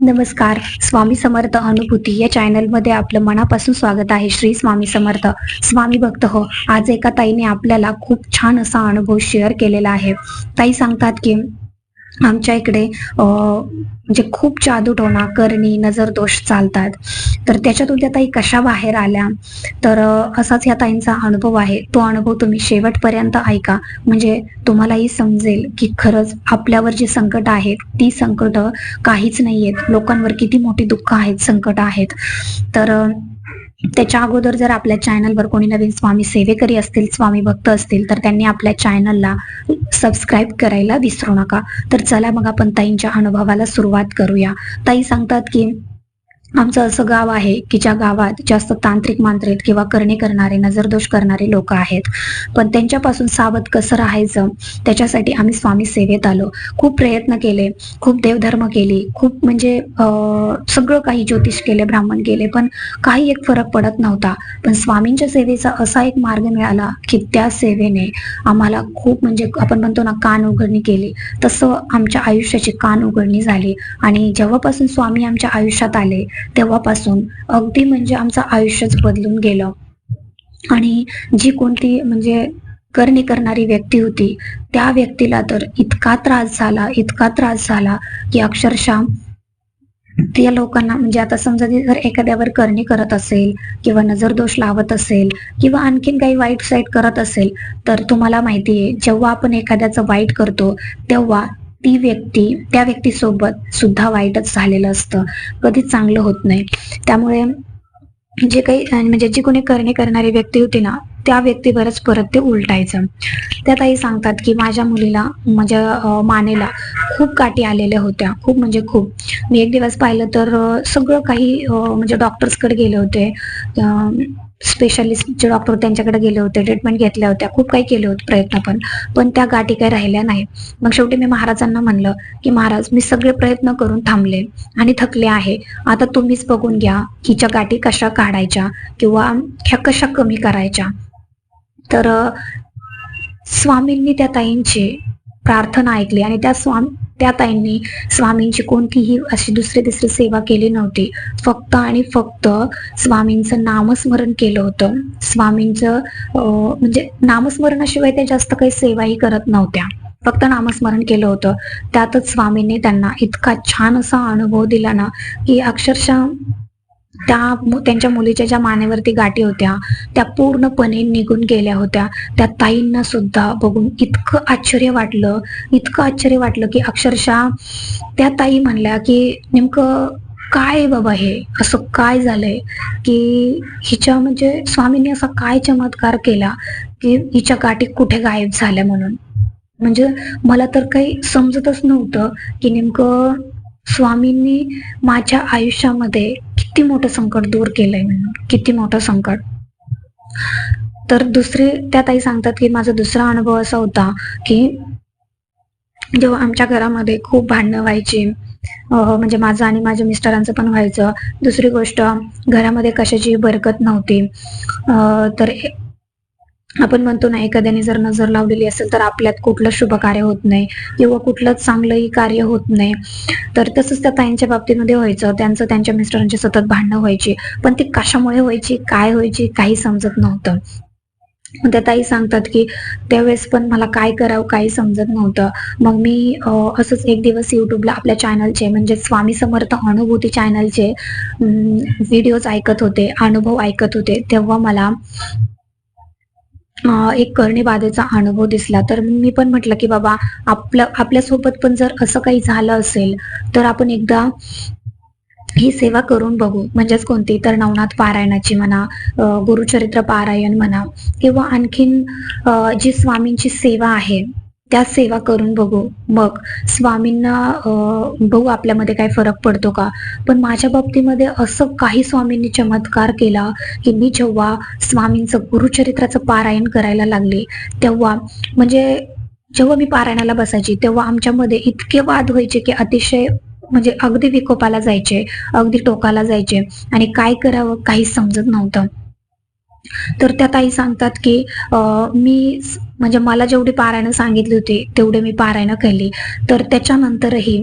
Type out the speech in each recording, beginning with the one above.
नमस्कार स्वामी समर्थ अनुभूती या चॅनलमध्ये आपलं मनापासून स्वागत आहे श्री स्वामी समर्थ. स्वामी भक्त हो आज एका ताईने आपल्याला खूप छान असा अनुभव शेअर केलेला आहे. ताई सांगतात की आमच्या इकडे म्हणजे खूप जादू टोना करणी नजर दोष चालतात. तर त्याच्यातून त्या ताई कशा बाहेर आल्या? तर असाच या ताईंचा अनुभव आहे. तो अनुभव तुम्ही शेवटपर्यंत ऐका. म्हणजे तुम्हालाही समजेल की खरंच आपल्यावर जी संकट आहेत ती संकट काहीच नाही आहेत लोकांवर किती मोठी दुःख आहेत संकट आहेत. तर त्याच्या अगोदर जर आपल्या चॅनलवर कोणी नवीन स्वामी सेवेकरी असतील स्वामी भक्त असतील तर त्यांनी आपल्या चॅनलला सबस्क्राईब करायला विसरू नका. तर चला मग आपण ताईंच्या अनुभवाला सुरुवात करूया. ताई सांगतात की आमचं असं गाव आहे की ज्या गावात जास्त तांत्रिक मांत्रिक किंवा करणे करणारे नजरदोष करणारे लोक आहेत. पण त्यांच्यापासून सावध कसं राहायचं? त्याच्यासाठी आम्ही स्वामी सेवेत आलो. खूप प्रयत्न केले खूप देवधर्म केली खूप म्हणजे सगळं काही ज्योतिष केले ब्राह्मण केले पण काही एक फरक पडत नव्हता. पण स्वामींच्या सेवेचा असा एक मार्ग मिळाला की त्या सेवेने आम्हाला खूप म्हणजे आपण म्हणतो ना कान उघडणी केली. तसं आमच्या आयुष्याची कान उघडणी झाली. आणि जेव्हापासून स्वामी आमच्या आयुष्यात आले तेव्हापासून. अगदी म्हणजे आमचं आयुष्यच बदलून गेलं. आणि जी कोणती म्हणजे करणी करणारी व्यक्ती होती त्या व्यक्तीला तर इतका त्रास झाला इतका त्रास झाला की अक्षरशः त्या लोकांना म्हणजे आता समजा ती जर एखाद्यावर करणी करत असेल किंवा नजर दोष लावत असेल किंवा आणखीन काही वाईट साईट करत असेल तर तुम्हाला माहिती आहे जेव्हा आपण एखाद्याचं वाईट करतो तेव्हा ती व्यक्ती त्या व्यक्तीसोबत सुद्धा वाईटच झालेलं असतं. कधीच चांगलं होत नाही. त्यामुळे जे काही म्हणजे जी कोणी करणे करणारी व्यक्ती होती ना त्या व्यक्तीवरच परत ते उलटायचं. त्या ताई सांगतात की माझ्या मुलीला माझ्या मानेला खूप काठी आलेल्या होत्या. खूप म्हणजे खूप. मी एक दिवस पाहिलं तर सगळं काही म्हणजे डॉक्टर्सकडे गेले होते. स्पेशालिस्ट जे डॉक्टर त्यांच्याकडे गेले होते ट्रीटमेंट घेतल्या होत्या खूप काही केले होते प्रयत्न पण पण त्या गाठी काही राहिल्या नाही. मग शेवटी मी महाराजांना म्हणलं की महाराज मी सगळे प्रयत्न करून थांबले आणि थकले आहे. आता तुम्हीच बघून घ्या हिच्या गाठी कशा काढायच्या किंवा ह्या कशा कमी करायच्या. तर स्वामींनी त्या ताईंचे प्रार्थना ऐकली आणि त्या स्वामी त्या ताईंनी स्वामींची कोणतीही अशी दुसरी तिसरी सेवा केली नव्हती. फक्त आणि फक्त स्वामींचं नामस्मरण केलं होतं. स्वामींचं म्हणजे नामस्मरणाशिवाय त्या जास्त काही सेवाही करत नव्हत्या. फक्त नामस्मरण केलं होतं. त्यातच स्वामींनी त्यांना इतका छान असा अनुभव दिला ना की अक्षरशः त्या त्यांच्या मुलीच्या ज्या मानेवरती गाठी होत्या त्या पूर्णपणे निघून गेल्या होत्या. त्या ताईंना सुद्धा बघून इतकं आश्चर्य वाटलं इतकं आश्चर्य वाटलं की अक्षरशः त्या ताई म्हणल्या की नेमकं काय बाबा हे? असं काय झालंय? की हिच्या म्हणजे स्वामींनी असा काय चमत्कार केला की हिच्या गाठी कुठे गायब झाल्या म्हणून? म्हणजे मला तर काही समजतच नव्हतं की नेमकं स्वामींनी माझ्या आयुष्यामध्ये किती मोठं संकट दूर केलंय म्हणून. किती मोठं संकट. तर दुसरे त्या ताई सांगतात की माझा दुसरा अनुभव असा होता की जेव्हा आमच्या घरामध्ये खूप भांडणं व्हायची म्हणजे माझं आणि माझ्या मिस्टरांचं पण व्हायचं. दुसरी गोष्ट घरामध्ये कशाची बरकत नव्हती. तर आपण म्हणतो ना एखाद्याने जर नजर लावलेली असेल तर आपल्यात कुठलं शुभ कार्य होत नाही किंवा कुठलंच चांगलंही कार्य होत नाही. तर तसंच त्या ताईंच्या बाबतीमध्ये व्हायचं. त्यांचं त्यांच्या मिस्टरांची सतत भांडणं व्हायची. पण ती कशामुळे व्हायची काय व्हायची काही समजत नव्हतं. मग त्या ताई सांगतात की त्यावेळेस पण मला काय करावं काही समजत नव्हतं. मग मी असंच एक दिवस युट्यूबला आपल्या चॅनलचे म्हणजे स्वामी समर्थ अनुभूती चॅनलचे व्हिडिओज ऐकत होते अनुभव ऐकत होते. तेव्हा मला एक कर्णीबाधेचा अनुभव दिसला. तर मी पण म्हटलं की बाबा आपलं आपल्यासोबत पण जर असं काही झालं असेल तर आपण एकदा ही सेवा करून बघू. म्हणजेच कोणती? तर नवनाथ पारायणाची म्हणा गुरुचरित्र पारायण म्हणा किंवा आणखीन जी स्वामींची सेवा आहे त्या सेवा करून बघू. मग स्वामींना बघू आपल्यामध्ये काय फरक पडतो का? पण माझ्या बाबतीमध्ये असं काही स्वामींनी चमत्कार केला की मी जेव्हा स्वामींचं गुरुचरित्राचं पारायण करायला लागले तेव्हा म्हणजे जेव्हा मी पारायणाला बसायची तेव्हा आमच्यामध्ये इतके वाद व्हायचे की अतिशय म्हणजे अगदी विकोपाला जायचे अगदी टोकाला जायचे आणि काय करावं काहीच समजत नव्हतं. तर त्या ताई सांगतात की मी म्हणजे मला जेवढी पारायणं सांगितली होती तेवढे मी पारायणं केली. तर त्याच्यानंतरही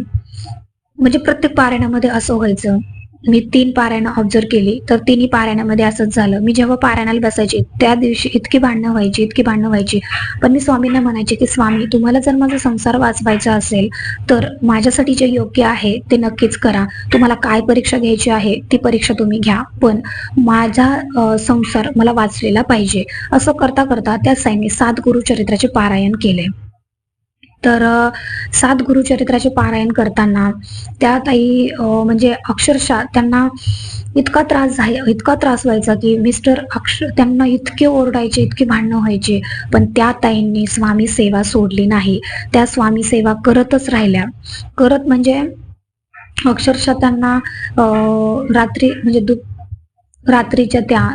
म्हणजे प्रत्येक पारायणामध्ये असं व्हायचं मी तीन पारायण ऑब्झर्व केली तर तिन्ही पारायणामध्ये असंच झालं. मी जेव्हा पारायणाला बसायचे त्या दिवशी इतकी भांडणं व्हायची इतकी भांडणं व्हायची. पण मी स्वामींना म्हणायचे की स्वामी तुम्हाला जर माझा संसार वाचवायचा असेल तर माझ्यासाठी जे योग्य आहे ते नक्कीच करा. तुम्हाला काय परीक्षा घ्यायची आहे ती परीक्षा तुम्ही घ्या. पण माझा संसार मला वाचलेला पाहिजे. असं करता करता त्या साईंनी सात गुरुचरित्राचे पारायण केले. तर सात गुरुचरित्राचे पारायण करताना त्या ताई म्हणजे अक्षरशः त्यांना इतका त्रास झाला इतका त्रास व्हायचा की मिस्टर अक्षर त्यांना इतके ओरडायचे इतके भांडणं व्हायचे पण त्या ताईंनी स्वामी सेवा सोडली नाही. त्या स्वामी सेवा करतच राहिल्या. करत म्हणजे अक्षरशः त्यांना रात्री म्हणजे दु रात्रीच्या त्या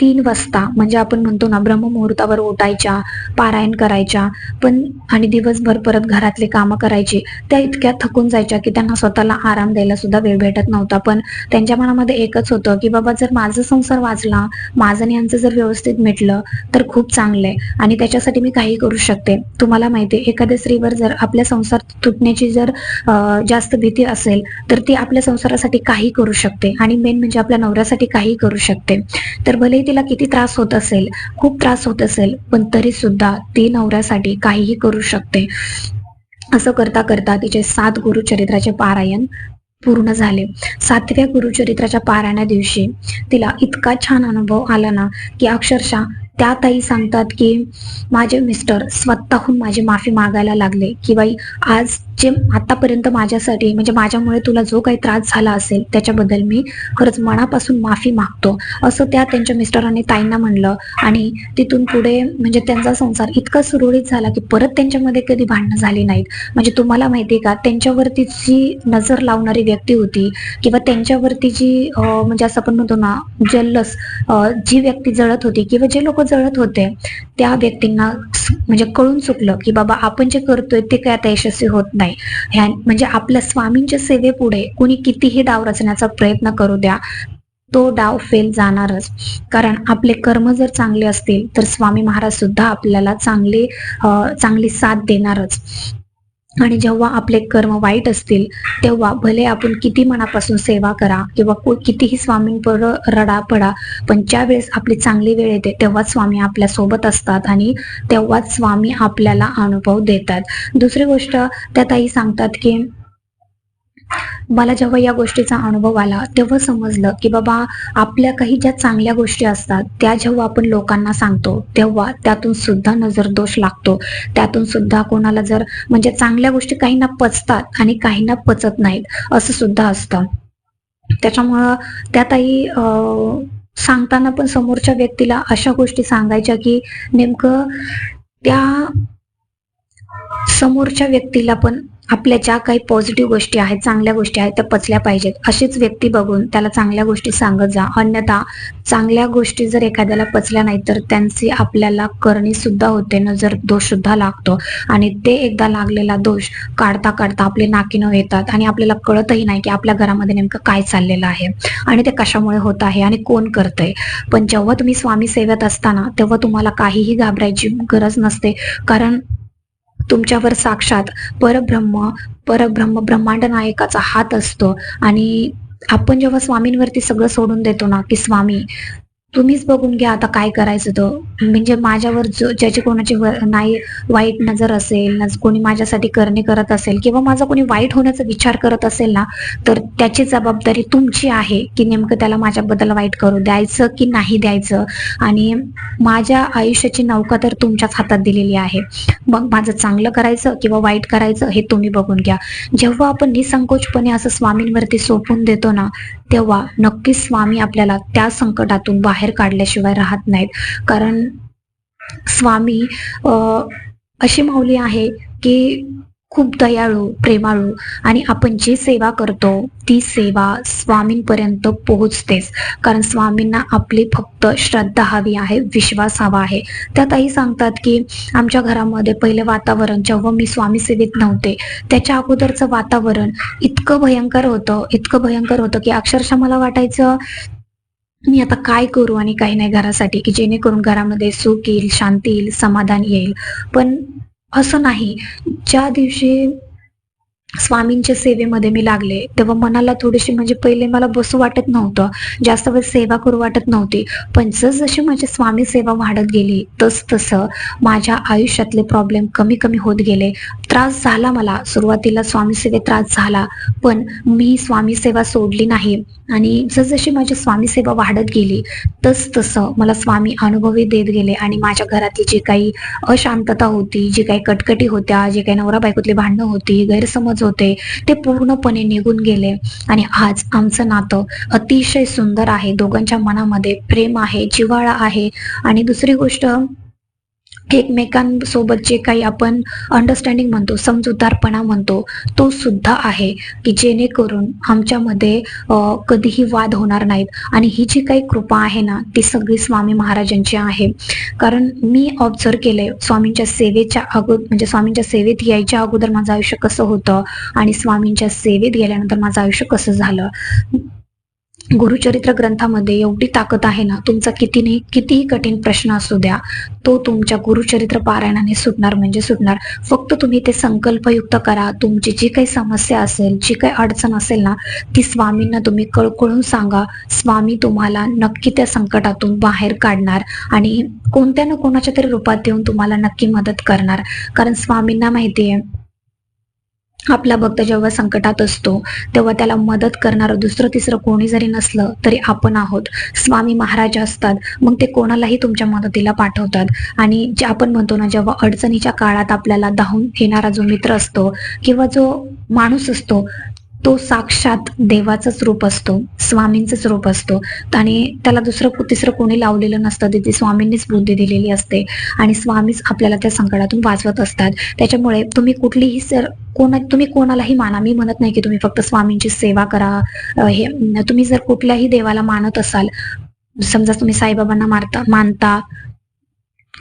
तीन वाजता म्हणजे आपण म्हणतो ना ब्रह्ममुहूर्तावर उठायच्या पारायण करायच्या पण आणि दिवसभर परत घरातले कामं करायची त्या इतक्या थकून जायच्या की त्यांना स्वतःला आराम द्यायला सुद्धा वेळ भेटत नव्हता. पण त्यांच्या मनामध्ये एकच होतं की बाबा जर माझा संसार वाचला माझं आणि यांचं जर व्यवस्थित मिटलं तर खूप चांगलं आहे आणि त्याच्यासाठी मी काही करू शकते. तुम्हाला माहिती आहे एखाद्या स्त्रीवर जर आपल्या संसार तुटण्याची जर जास्त भीती असेल तर ती आपल्या संसारासाठी काही करू शकते. आणि मेन म्हणजे आपल्या नवऱ्यासाठी काही करू शकते. तर भले तिला किती त्रास होत असेल खूप त्रास होत असेल पण तरी सुद्धा ती नवऱ्यासाठी काहीही करू शकते. असं करता करता तिचे सात गुरुचरित्राचे पारायण पूर्ण झाले. सातव्या गुरुचरित्राच्या पारायणा दिवशी तिला इतका छान अनुभव आला ना की अक्षरशः त्या ताई सांगतात की माझे मिस्टर स्वतःहून माझी माफी मागायला लागले की बाई आज जे आतापर्यंत माझ्यासाठी म्हणजे माझ्यामुळे तुला जो काही त्रास झाला असेल त्याच्याबद्दल मी खरंच मनापासून माफी मागतो. असं त्या त्यांच्या मिस्टरांनी ताईंना म्हणलं आणि तिथून पुढे म्हणजे त्यांचा संसार इतका सुरळीत झाला की परत त्यांच्यामध्ये कधी भांडणं झाली नाहीत. म्हणजे तुम्हाला माहिती आहे का त्यांच्यावरती जी नजर लावणारी व्यक्ती होती किंवा त्यांच्यावरती जी म्हणजे असं आपण म्हणतो ना जल्लस जी व्यक्ती जळत होती किंवा जे लोक जळत होते. त्या व्यक्तींना म्हणजे कळून चुकलं की बाबा आपण जे करतोय ते काय आता यशस्वी होत नाही. ह्या म्हणजे आपल्या स्वामींच्या सेवेपुढे कोणी कितीही डाव रचण्याचा प्रयत्न करू द्या तो डाव फेल जाणारच. कारण आपले कर्म जर चांगले असतील तर स्वामी महाराज सुद्धा आपल्याला चांगले चांगली साथ देणारच. आणि जेव्हा आपले कर्म वाईट असतील तेव्हा भले आपण किती मनापासून सेवा करा किंवा को- कितीही स्वामींपर रडा पडा पण ज्या वेळेस आपली चांगली वेळ येते तेव्हाच स्वामी आपल्यासोबत असतात आणि तेव्हाच स्वामी आपल्याला अनुभव देतात. दुसरी गोष्ट त्या ताई सांगतात की मला जेव्हा या गोष्टीचा अनुभव आला तेव्हा समजलं की बाबा आपल्या काही ज्या चांगल्या गोष्टी असतात त्या जेव्हा आपण लोकांना सांगतो तेव्हा त्यातून सुद्धा नजर दोष लागतो. त्यातून सुद्धा कोणाला जर म्हणजे चांगल्या गोष्टी काहींना पचतात आणि काहींना पचत नाहीत असं सुद्धा असतं. त्याच्यामुळं त्या ताई सांगताना पण समोरच्या व्यक्तीला अशा गोष्टी सांगायच्या की नेमकं त्या समोरच्या व्यक्तीला पण आपल्या ज्या काही पॉझिटिव्ह गोष्टी आहेत चांगल्या गोष्टी आहेत त्या पचल्या पाहिजेत. अशीच व्यक्ती बघून त्याला चांगल्या गोष्टी सांगत जा. अन्यथा चांगल्या गोष्टी जर एखाद्याला पचल्या नाही तर त्यांची आपल्याला करणी सुद्धा होते नजर दोष सुद्धा लागतो. आणि ते एकदा लागलेला दोष काढता काढता आपले नाकीनं येतात आणि आपल्याला कळतही नाही की आपल्या घरामध्ये नेमकं काय चाललेलं आहे आणि ते कशामुळे होत आहे आणि कोण करतंय. पण जेव्हा तुम्ही स्वामी सेवेत असताना तेव्हा तुम्हाला काहीही घाबरायची गरज नसते. कारण तुमच्यावर साक्षात परब्रह्म परब्रह्म ब्रह्मांड नायकाचा हात असतो. आणि आपण जेव्हा स्वामींवरती सगळं सोडून देतो ना की स्वामी तुम्हीच बघून घ्या आता काय करायचं तो. म्हणजे माझ्यावर जो ज्याची कोणाची व- नाही वाईट नजर असेल न कोणी माझ्यासाठी करणे करत असेल किंवा माझा कोणी वाईट होण्याचा विचार करत असेल ना तर त्याची जबाबदारी तुमची आहे की नेमकं त्याला माझ्याबद्दल वाईट करू द्यायचं की नाही द्यायचं. आणि माझ्या आयुष्याची नौका तर तुमच्याच हातात दिलेली आहे. मग माझं चांगलं करायचं किंवा वाईट करायचं हे तुम्ही बघून घ्या. जेव्हा आपण निसंकोचपणे असं स्वामींवरती सोपून देतो ना तेव्हा नक्कीच स्वामी आपल्याला त्या संकटातून बाहेर काढल्याशिवाय राहत नाहीत. कारण स्वामी अशी माऊली आहे की खूप दयाळू प्रेमाळू आणि आपण जी सेवा करतो ती सेवा स्वामींपर्यंत पोहोचतेच. कारण स्वामींना आपली फक्त श्रद्धा हवी आहे विश्वास हवा आहे. त्यातही सांगतात की आमच्या घरामध्ये पहिले वातावरण जेव्हा मी स्वामी सेवेत नव्हते त्याच्या अगोदरचं वातावरण इतकं भयंकर होतं इतकं भयंकर होतं की अक्षरशः मला वाटायचं मी आता काय करू आणि काही नाही घरासाठी की जेणेकरून घरामध्ये सुख येईल शांती येईल समाधान येईल. पण असं नाही. ज्या दिवशी स्वामींच्या सेवेमध्ये मी लागले. तेव्हा मनाला थोडीशी म्हणजे पहिले मला बसू वाटत नव्हतं. जास्त वेळ सेवा करू वाटत नव्हती. पण जसजशी माझी स्वामी सेवा वाढत गेली तस तसं माझ्या आयुष्यातले प्रॉब्लेम कमी कमी होत गेले. त्रास झाला मला. सुरुवातीला स्वामी सेवेत त्रास झाला. पण मी स्वामी सेवा सोडली नाही. आणि जसजशी माझी स्वामी सेवा वाढत गेली तस तसं मला स्वामी अनुभवी देत गेले. आणि माझ्या घरातली जी काही अशांतता होती जी काही कटकटी होत्या जे काही नवरा बायकोतली भांडणं होती गैरसमज होते ते पूर्णपणे निघून गेले. आणि आज आमचं नातं अतिशय सुंदर आहे. दोघांच्या मनामध्ये प्रेम आहे जिव्हाळा आहे. आणि दुसरी गोष्ट एकमेकांसोबत जे काही आपण अंडरस्टँडिंग म्हणतो समजूतदारपणा म्हणतो तो सुद्धा आहे की जेणेकरून आमच्यामध्ये कधीही वाद होणार नाहीत. आणि ही जी काही कृपा आहे ना ती सगळी स्वामी महाराजांची आहे. कारण मी ऑब्झर्व केलंय स्वामींच्या सेवेच्या अगोदर म्हणजे स्वामींच्या सेवेत यायच्या अगोदर माझं आयुष्य कसं होतं आणि स्वामींच्या सेवेत गेल्यानंतर माझं आयुष्य कसं झालं. गुरुचरित्र ग्रंथामध्ये एवढी ताकद आहे ना तुमचा कितीही कितीही कठीण प्रश्न असू द्या तो तुमच्या गुरुचरित्र पारायणाने सुटणार म्हणजे सुटणार. फक्त तुम्ही ते संकल्पयुक्त करा. तुमची जी काही समस्या असेल जी काही अडचण असेल ना ती स्वामींना तुम्ही कळकळून सांगा. स्वामी तुम्हाला नक्की त्या संकटातून बाहेर काढणार आणि कोणत्या ना कोणाच्या तरी रूपात देऊन तुम्हाला नक्की मदत करणार. कारण स्वामींना माहिती आहे आपला भक्त जेव्हा संकटात असतो तेव्हा त्याला मदत करणारं दुसरं तिसरं कोणी जरी नसलं तरी आपण आहोत. स्वामी महाराज असतात मग ते कोणालाही तुमच्या मदतीला पाठवतात. आणि जे आपण म्हणतो ना जेव्हा अडचणीच्या काळात आपल्याला धावून येणारा जो मित्र असतो किंवा जो माणूस असतो तो साक्षात देवाचंच रूप असतो स्वामींचंच रूप असतो. आणि त्याला दुसरं तिसरं कोणी लावलेलं नसतं तिथे स्वामींनीच बुद्धी दिलेली असते. आणि स्वामीच आपल्याला त्या संकटातून वाचवत असतात. त्याच्यामुळे तुम्ही कुठलीही सर कोणा तुम्ही कोणालाही माना. मी म्हणत नाही की तुम्ही फक्त स्वामींची सेवा करा. हे तुम्ही जर कुठल्याही देवाला मानत असाल समजा तुम्ही साईबाबांना मारता मानता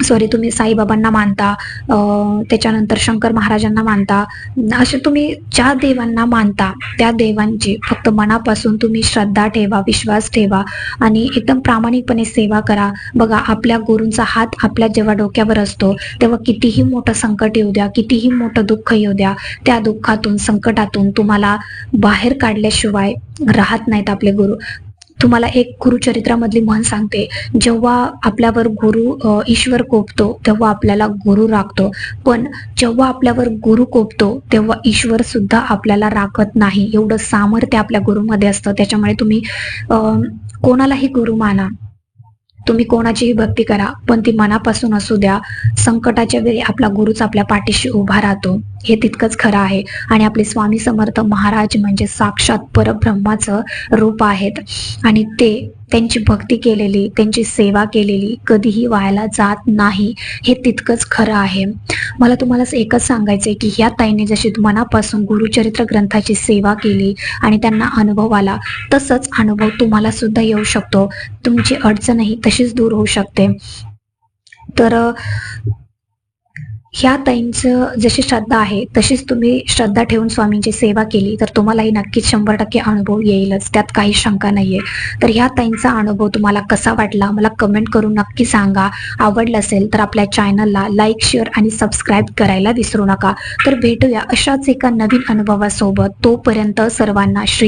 सॉरी तुम्ही साईबाबांना मानता त्याच्यानंतर शंकर महाराजांना मानता. असे तुम्ही ज्या देवांना मानता त्या देवांची फक्त मनापासून तुम्ही श्रद्धा ठेवा विश्वास ठेवा आणि एकदम प्रामाणिकपणे सेवा करा. बघा आपल्या गुरूंचा हात आपल्या जेव्हा डोक्यावर असतो तेव्हा कितीही मोठं संकट येऊ द्या कितीही मोठं दुःख येऊ द्या त्या दुःखातून संकटातून तुम्हाला बाहेर काढल्याशिवाय राहत नाहीत आपले गुरु. तुम्हाला एक गुरुचरित्रामधली म्हण सांगते. जेव्हा आपल्यावर गुरु ईश्वर कोपतो तेव्हा आपल्याला गुरु राखतो पण जेव्हा आपल्यावर गुरु कोपतो तेव्हा ईश्वर सुद्धा आपल्याला राखत नाही. एवढं सामर्थ्य आपल्या गुरुमध्ये असतं. त्याच्यामुळे तुम्ही कोणालाही गुरु माना. तुम्ही कोणाचीही भक्ती करा पण ती मनापासून असू द्या. संकटाच्या वेळी आपला गुरुच आपल्या पाठीशी उभा राहतो. हे तितकंच खरं आहे. आणि आपले स्वामी समर्थ महाराज म्हणजे साक्षात परब्रह्माचं रूप आहेत. आणि ते त्यांची भक्ती केलेली त्यांची सेवा केलेली कधीही व्हायला जात नाही हे तितकंच खरं आहे. मला तुम्हाला एकच सांगायचंय की ह्या ताईने जशी मनापासून गुरुचरित्र ग्रंथाची सेवा केली आणि त्यांना अनुभव आला तसंच अनुभव तुम्हाला सुद्धा येऊ शकतो. तुमची अडचणही तशीच दूर होऊ शकते. तर ह्या ताईंचं जशी श्रद्धा आहे तशीच तुम्ही श्रद्धा ठेवून स्वामींची सेवा केली तर तुम्हालाही नक्कीच शंभर टक्के अनुभव येईलच. त्यात काही शंका नाहीये. तर ह्या ताईंचा अनुभव तुम्हाला कसा वाटला? मला कमेंट करून नक्की सांगा. आवडलं असेल तर आपल्या चॅनलला लाईक शेअर आणि सबस्क्राईब करायला विसरू नका. तर भेटूया अशाच एका नवीन अनुभवासोबत. तोपर्यंत सर्वांना श्री